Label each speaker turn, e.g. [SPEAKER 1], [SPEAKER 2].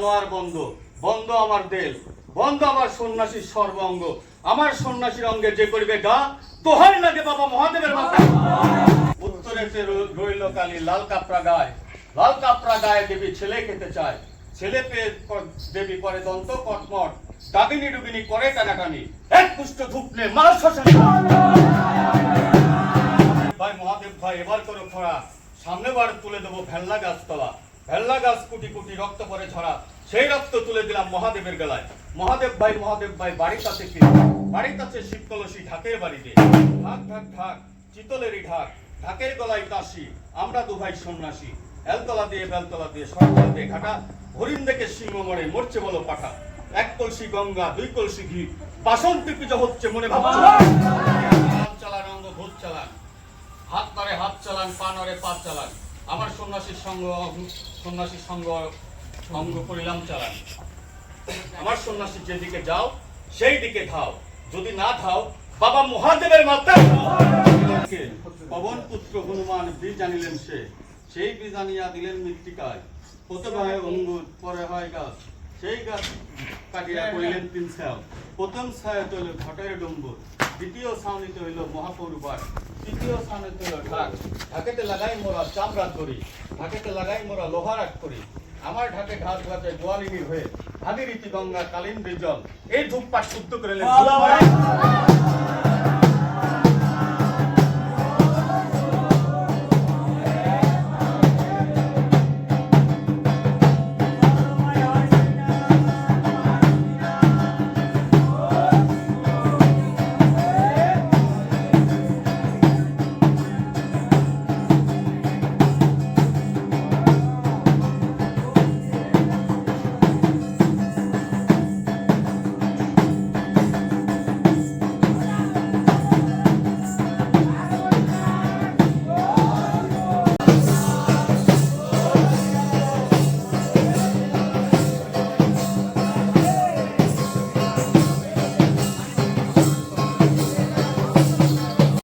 [SPEAKER 1] দ্বার বন্ধ বন্ধ আমার দেল, বন্ধ আমার সন্ন্যাসীর সর্বাঙ্গ, আমার সন্ন্যাসীর অঙ্গে যে করিবে গা তোহাই লাগে বাবা মহাদেবের মাথা। উত্তরেতে র- রইল কালী লাল কাপড়া গায়ে। লাল কাপড়া গায়ে দেবী ছেলে খেতে চায়। ছেলে পেয়ে দেবী করে দন্ত কটমট ডাবিনি ডুবিনি করে টানাটানি। এক পুষ্ট ধুপলে মাল ভাই মহাদেব ভাই, এবার করো খরা সামনে বার তুলে দেবো ভেল্লা গাছতলা। ভেল্লা গাছ কুটি কুটি রক্ত পরে ছড়া সেই রক্ত তুলে দিলাম মহাদেবের গলায়। মহাদেব ভাই মহাদেব ভাই বাড়ির কাছে কি বাড়ির কাছে শিব কলসি ঢাকের বাড়িতে। ঢাক ঢাক ঢাক চিতলেরই ঢাক ঢাকের গলায় কাশি আমরা দু ভাই সন্ন্যাসী। এলতলা দিয়ে বেলতলা দিয়ে সরতলা দিয়ে ঘাটা হরিণ দেখে সিংহ মরে মরছে বলো পাঠা। এক কলসি গঙ্গা দুই কলসি ঘি। বাসন্তী পুজো হচ্ছে মনে ভাবছ হাত চালান অঙ্গ ভূত চালান। হাত ধরে হাত চালান পা নড়ে পা চালান। আমার সন্ন্যাসীর সঙ্গ সন্ন্যাসীর সঙ্গ অঙ্গ করিলাম চালান। আমার সন্ন্যাসী যেদিকে যাও সেই দিকে ধাও। যদি না ধাও, বাবা মহাদেবের মাথায় পবন পুত্র হনুমান বীজ জানিলেন সে। সেই বীজ আনিয়া দিলেন মৃত্তিকায়। প্রথমে হয় অঙ্গুর পরে হয় গাছ। সেই গাছ কাটিয়া করিলেন তিন ছাও। প্রথম ছায়া হইল ঘটের ডম্বুর। দ্বিতীয় ছাউনিতে হইল মহাপৌরবার তৃতীয় স্থানে তুলো ঢাক। ঢাকেতে লাগাই মোরা চামড়া করি। ঢাকেতে লাগাই মোরা লোহার আট করি। আমার ঢাকে ঘাট ঘাটে গোয়ালিনী হয়ে ভাগীরথী গঙ্গা কালিন্দী জল। এই ধূপপাট শুদ্ধ করে